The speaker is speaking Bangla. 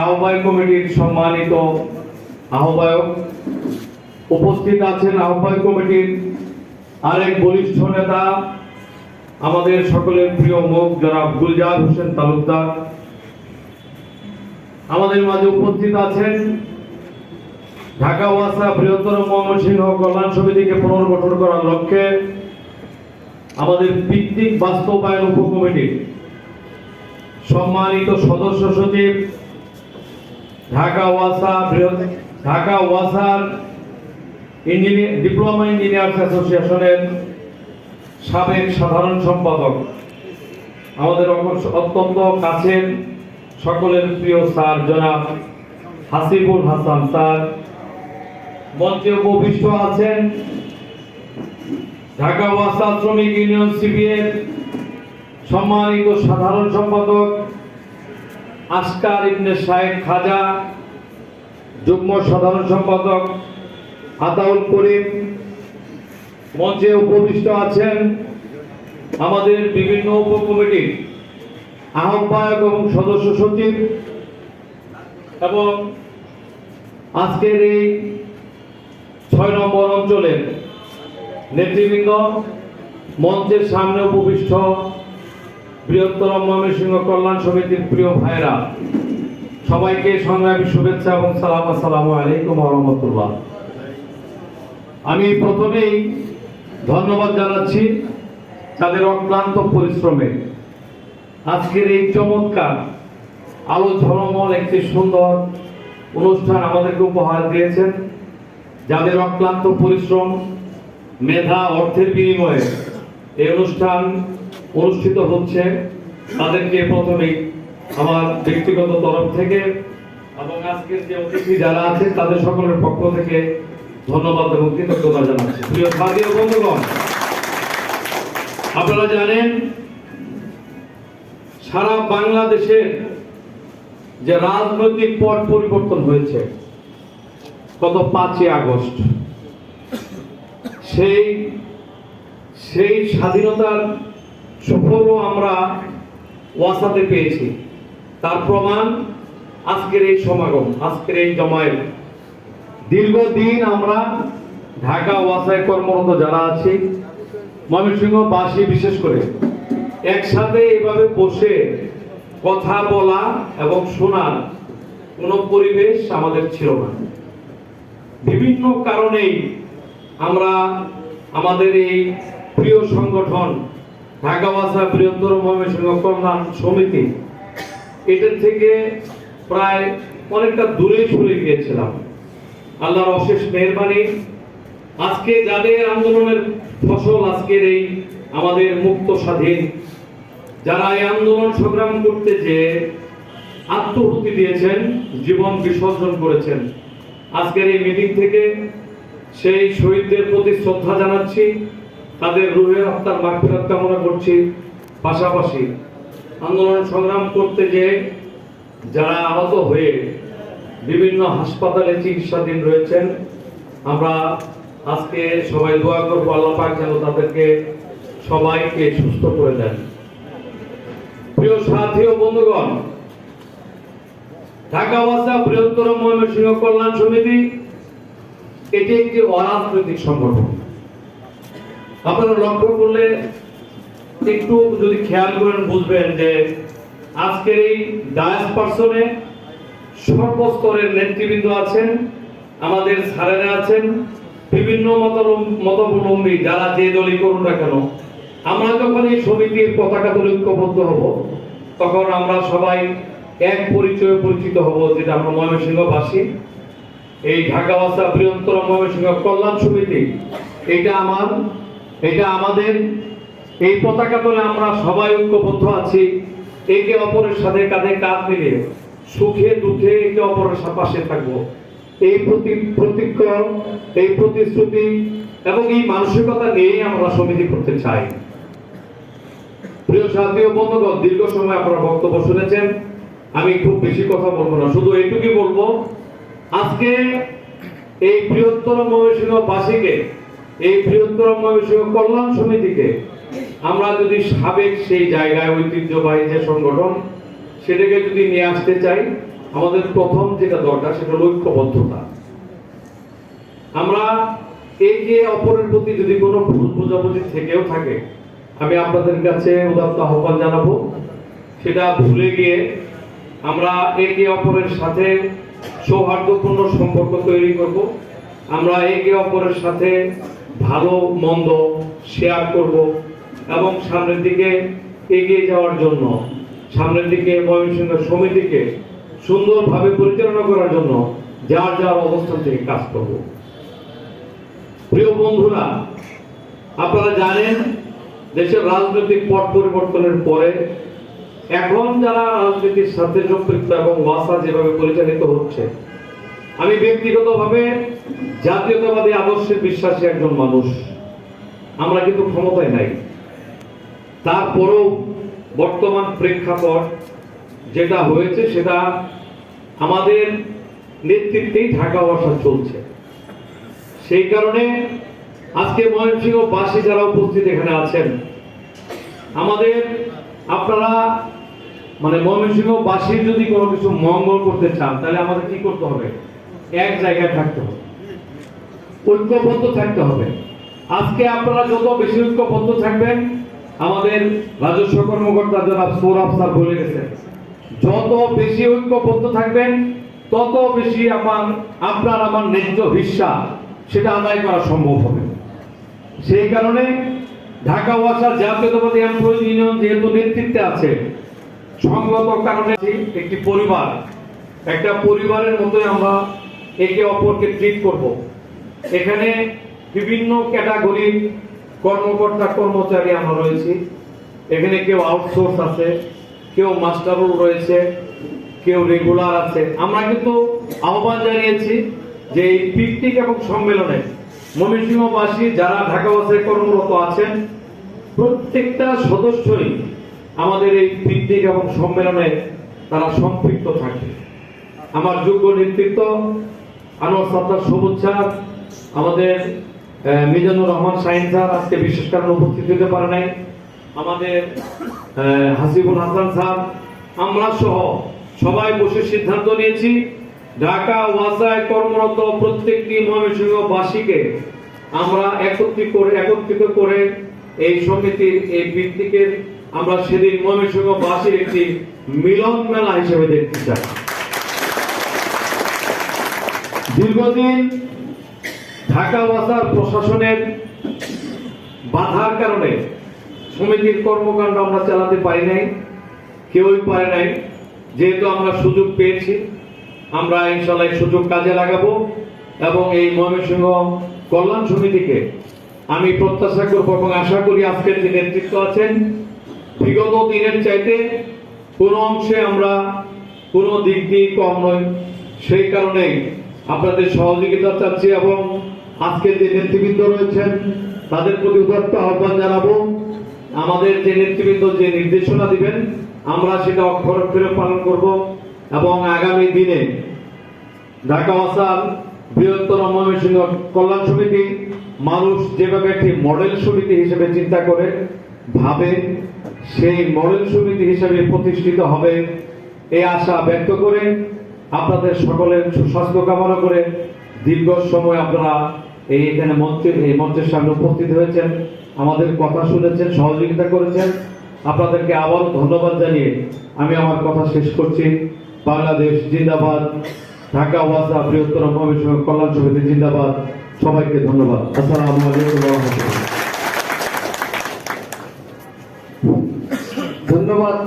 আহ্বায়ক কমিটির সম্মানিত আহ্বায়ক উপস্থিত আছেন আহ্বায়ক কমিটির আরেক নেতা, আমাদের সকলের প্রিয় মুখ জনাব গুলজার হোসেন তালুকদার। আমাদের মাঝে উপস্থিত আছেন ঢাকা ওয়াসা বৃহত্তর ময়মনসিংহ কল্যাণ সমিতিকে পুনর্গঠন করার লক্ষ্যে আমাদের ভিত্তিক বাস্তবায়ন উপকমিটির সম্মানিত সদস্য সচিব, ঢাকা ওয়াসা ঢাকা ওয়াসার ইঞ্জিনিয়ার ডিপ্লোমা ইঞ্জিনিয়ার্স অ্যাসোসিয়েশনের সাবেক সাধারণ সম্পাদক। আমাদের অত্যন্ত কাছের সকলের প্রিয় স্যার জনাব হাসিবুল হাসান স্যার। মঞ্চে উপবিষ্ট আছেন ঢাকা ওয়াসা শ্রমিক ইউনিয়ন সিপিএর সম্মানিত সাধারণ সম্পাদক আসকার ইবনে সাহেব খাজা, যুগ্ম সাধারণ সম্পাদক আতাউল করিম মঞ্চে উপবিষ্ট আছেন আমাদের বিভিন্ন উপকমিটির আহ্বায়ক এবং সদস্য সচিব এবং আজকের এই ছয় নম্বর অঞ্চলের নেতৃবৃন্দ, মঞ্চের সামনে উপবিষ্ট বৃহত্তর ময়মনসিংহ কল্যাণ সমিতির প্রিয় ভাইরা সবাইকে সংগ্রামী শুভেচ্ছা এবং সালাম, আসসালামু আলাইকুম রহমতুল্লাহ। আমি প্রথমেই ধন্যবাদ জানাচ্ছি তাদের অক্লান্ত পরিশ্রমে। আজকের এই চমৎকার, আলো ঝলমল একটি সুন্দর অনুষ্ঠান আমাদেরকে উপহার দিয়েছেন। যাদের অক্লান্ত পরিশ্রম মেধা, অর্থের বিনিময়ে এই অনুষ্ঠান অনুষ্ঠিত হচ্ছে। তাদেরকে প্রথমেই আমার ব্যক্তিগত তরফ থেকে এবং আজকের যে অতিথি যারা আছে তাদের সকলের পক্ষ থেকে ধন্যবাদ এবং কৃতজ্ঞতা জানাচ্ছি। প্রিয় সাথী বন্ধুগণ, আপনারা জানেন, সারা বাংলাদেশের যে রাজনৈতিক পট পরিবর্তন হয়েছে, গত পাঁচই আগস্ট সেই সেই স্বাধীনতার সুফলও আমরা ওয়াসাতে পেয়েছি। তার প্রমাণ আজকের এই সমাগম, আজকের এই জমায়েত। দীর্ঘদিন আমরা ঢাকা ওয়াসায় কর্মরত যারা আছি, ময়মনসিংহবাসী বিশেষ করে, একসাথে এভাবে বসে কথা বলা এবং শোনার কোনো পরিবেশ আমাদের ছিল না। বিভিন্ন কারণেই আমরা আমাদের এই প্রিয় সংগঠন, ঢাকা ভাষা বৃহত্তর ময়মনসিংহ কল্যাণ সমিতি এটার থেকে প্রায় অনেকটা দূরে সরে গিয়েছিলাম। আল্লাহর অশেষ মেহরবানি। আজকে যাদের আন্দোলনের ফসল আজকের এই আমাদের মুক্ত স্বাধীন, যারা এই আন্দোলন সংগ্রাম করতে যে আত্মহুতি দিয়েছেন, জীবন বিসর্জন করেছেন, আজকের এই মিটিং থেকে সেই শহীদদের প্রতি শ্রদ্ধা জানাচ্ছি, তাদের রুহের আত্মার মাগফিরাত কামনা করছি। পাশাপাশি আন্দোলন সংগ্রাম করতে যে যারা আহত হয়ে বিভিন্ন হাসপাতালে চিকিৎসাধীন রয়েছেন, আমরা আজকে সবাই দোয়া করব আল্লাহ পাক যেন তাদেরকে সবাইকে সুস্থ করে দেন। প্রিয় সাথী ও বন্ধুগণ ঢাকা ওয়াসা বৃহত্তর ময়মনসিংহ কল্যাণ সমিতি এটি একটি অরাজনৈতিক সংগঠন। আপনারা লক্ষ্য করলে একটু যদি খেয়াল করেন বুঝবেন যে আজকের এই ডায়াস পার্সনে সর্বস্তরের নেতৃবৃন্দ আছেন, আমাদের স্যারেরা আছেন, বিভিন্ন মতাবলম্বী যারা যে দলই করুন না কেন, আমরা যখন এই সমিতির পতাকা তুলে ঐক্যবদ্ধ হব, তখন আমরা সবাই এক পরিচয়ে পরিচিত হব, যেটা আমরা ময়মনসিংহবাসী। এই ঢাকা ভাষা বৃহত্তর ময়মনসিংহ কল্যাণ সমিতি, এটা আমার, এটা আমাদের, এই পতাকা তোলে আমরা সবাই ঐক্যবদ্ধ আছি, একে অপরের সাথে কাঁধে কাঁধ মিলিয়ে সুখে দুঃখে একে অপরের পাশে থাকব। এই প্রতি প্রতিজ্ঞা, এই প্রতিশ্রুতি এবং এই মানসিকতা নিয়েই আমরা সমিতি করতে চাই। প্রিয় সাথী ও বন্ধুগণ, দীর্ঘ সময় আপনারা বক্তব্য শুনেছেন, আমি খুব বেশি কথা বলব না, শুধু এইটুকুই বলব আজকে এই বৃহত্তর ময়মনসিংহবাসীকে এই বৃহত্তর ময়মনসিংহ কল্যাণ সমিতিকে আমরা যদি সাবেক সেই জায়গায় ঐতিহ্যবাহী যে সংগঠন, সেটাকে যদি নিয়ে আসতে চাই, আমাদের প্রথম যেটা দরকার সেটা হলো ঐক্যবদ্ধতা। আমরা যে অপরের প্রতি যদি কোনো ভুল বোঝাবুঝি থেকেও থাকে, আমি আপনাদের কাছে উদাত্ত আহ্বান জানাব। সেটা ভুলে গিয়ে আমরা একে অপরের সাথে সৌহার্দ্যপূর্ণ সম্পর্ক তৈরি করব। আমরা একে অপরের সাথে ভালো, মন্দ শেয়ার করব এবং সামনের দিকে এগিয়ে যাওয়ার জন্য, সামনের দিকে ময়মনসিংহ সমিতিকে সুন্দরভাবে পরিচালনা করার জন্য যার যার অবস্থান থেকে কাজ করব। প্রিয় বন্ধুরা, আপনারা জানেন, দেশের রাজনৈতিক পট পরিবর্তনের পরে এখন যারা রাজনীতির সাথে সম্পৃক্ত এবং ওয়াসা যেভাবে পরিচালিত হচ্ছে, আমি ব্যক্তিগতভাবে জাতীয়তাবাদী আদর্শে বিশ্বাসী একজন মানুষ। আমরা কিন্তু ক্ষমতায় নাই। তারপরেও বর্তমান প্রেক্ষাপট যেটা হয়েছে, সেটা আমাদের নেতৃত্বেই ঢাকা ওয়াসা চলছে। সেই কারণে আজকে ময়মনসিংহ বাসী যারা উপস্থিত এখানে আছেন, আমাদের আপনারা মানে ময়মনসিংহ বাসী যদি কোনো কিছু মঙ্গল করতে চান, তাহলে আমাদের কি করতে হবে? এক জায়গায় থাকতে হবে। ঐক্যবদ্ধ থাকতে হবে। আজকে আপনারা যত বেশি ঐক্যবদ্ধ থাকবেন, আমাদের রাজস্ব কর্মকর্তা যারা সোর আফসার বলে গেছেন, যত বেশি ঐক্যবদ্ধ থাকবেন, তত বেশি আমার, আপনার আমার ন্যায্য হিস্সা সেটা আদায় করা সম্ভব হবে। সেই কারণে ঢাকা ওয়াসার জাতীয়তাবাদী এমপ্লয়িজ ইউনিয়ন যেহেতু নেতৃত্বে আছে সংগত কারণে একটি পরিবার। একটা পরিবারের মতোই আমরা একে অপরকে ট্রিট করব। এখানে বিভিন্ন ক্যাটাগরির কর্মকর্তা, কর্মচারী আমরা রয়েছি। এখানে কেউ আউটসোর্স আছে, কেউ মাস্টারও রয়েছে, কেউ রেগুলার আছে। আমরা কিন্তু আহ্বান জানিয়েছি যে এই পিকনিক এবং সম্মেলনে ময়মনসিংহবাসী যারা ঢাকা বাসে কর্মরত আছেন, প্রত্যেকটা সদস্যই আমাদের এই পিকনিক এবং সম্মেলনে তারা সম্পৃক্ত থাকে। আমার যোগ্য নেতৃত্ব আনোয়ার সাত্তার সবুজ স্যার, আমাদের মিজানুর রহমান শাহিন স্যার আজকে বিশেষ কারণে উপস্থিত হতে পারে নাই। আমাদের হাসিবুল হাসান স্যার, আমরা সহ সবাই বসে সিদ্ধান্ত নিয়েছি, ঢাকা ওয়াসায় কর্মরত প্রত্যেকটি ময়মনসিংহবাসীকে আমরা একত্রিত করে একত্রিত করে এই সমিতির এই পিকনিকের আমরা সেদিন ময়মনসিংহবাসীর একটি মিলন মেলা হিসেবে দেখতে চাই। দীর্ঘদিন ঢাকা ওয়াসার প্রশাসনের বাধার কারণে সমিতির কর্মকাণ্ড আমরা চালাতে পারি নাই, কেউই পারে নাই। যেহেতু আমরা সুযোগ পেয়েছি, আমরা ইনশাল্লাহ সুযোগ কাজে লাগাবো এবং এই ময়মনসিংহ কল্যাণ সমিতিকে আমি প্রত্যাশা করব এবং আশা করি আজকের যে নেতৃত্ব আছেন বিগত দিনের চাইতে কোনো অংশে আমরা কোনো দিক দিয়ে কম নই। সেই কারণেই আপনাদের সহযোগিতা চাচ্ছি এবং আজকে যে নেতৃবৃন্দ রয়েছেন, তাদের প্রতি উদাত্ত আহ্বান জানাব। আমাদের যে নেতৃবৃন্দ যে নির্দেশনা দিবেন, আমরা সেটা অক্ষর অক্ষরে পালন করব এবং আগামী দিনে ঢাকা ওয়াসার বৃহত্তর ময়মনসিংহ কল্যাণ সমিতি মানুষ যেভাবে একটি মডেল সমিতি হিসেবে চিন্তা করে ভাবে সেই মডেল সমিতি হিসেবে প্রতিষ্ঠিত হবে এই আশা ব্যক্ত করে আপনাদের সকলের সুস্বাস্থ্য কামনা করে দীর্ঘ সময় আপনারা এই এখানে মঞ্চের এই মঞ্চের সামনে উপস্থিত হয়েছেন, আমাদের কথা শুনেছেন, সহযোগিতা করেছেন। আপনাদেরকে আবার ধন্যবাদ জানিয়ে আমি আমার কথা শেষ করছি। বাংলাদেশ জিন্দাবাদ, ঢাকা ওয়াসা বৃহত্তর মহাবিশ্ব কল্যাণ সমিতি জিন্দাবাদ। সবাইকে ধন্যবাদ। আসসালামু আলাইকুম ধন্যবাদ।